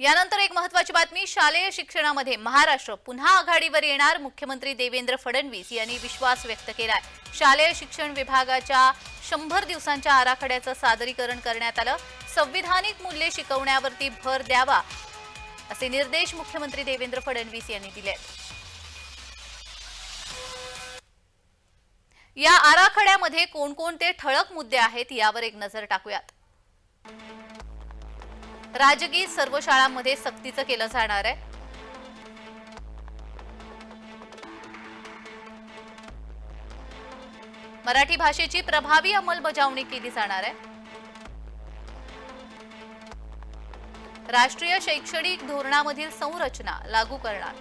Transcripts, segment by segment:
यानंतर एक महत्वाची बातमी शालेय शिक्षणामध्ये महाराष्ट्र पुन्हा आघाडीवर येणार मुख्यमंत्री देवेंद्र फडणवीस यांनी विश्वास व्यक्त केलाय. शालेय शिक्षण विभागाच्या शंभर दिवसांच्या आराखड्याचं सादरीकरण करण्यात आलं. संविधानिक मूल्ये शिकवण्यावरती भर द्यावा असे निर्देश मुख्यमंत्री देवेंद्र फडणवीस यांनी दिले या आराखड्यामध्ये कोणकोणते ठळक मुद्दे आहेत यावर एक नजर टाकूयात. राजकीय सर्व शाळांमध्ये सक्तीचं केलं जाणार आहे. मराठी भाषेची प्रभावी अंमलबजावणी केली जाणार आहे. राष्ट्रीय शैक्षणिक धोरणामधील संरचना लागू करणार.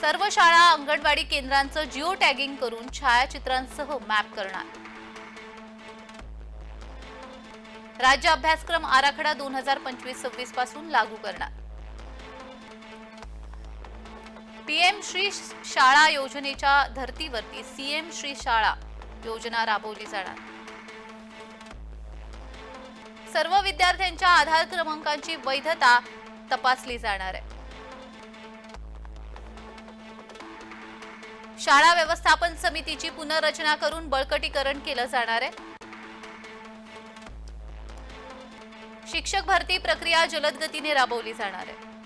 सर्व शाळा अंगणवाडी केंद्रांचं जिओ टॅगिंग करून छायाचित्रांसह मॅप करणार. राज्य अभ्यासक्रम आराखडा दोन हजार पंचवीस सव्वीसपासून लागू करणार. पीएम श्री शाळा योजनेच्या धर्तीवरती सीएम श्री शाळा योजना राबवली जाणार. सर्व विद्यार्थ्यांच्या आधार क्रमांकांची वैधता तपासली जाणार आहे. शाळा व्यवस्थापन समितीची पुनर्रचना करून बळकटीकरण केलं जाणार आहे. शिक्षक भरती प्रक्रिया जलद गतीने राबवली जाणार आहे.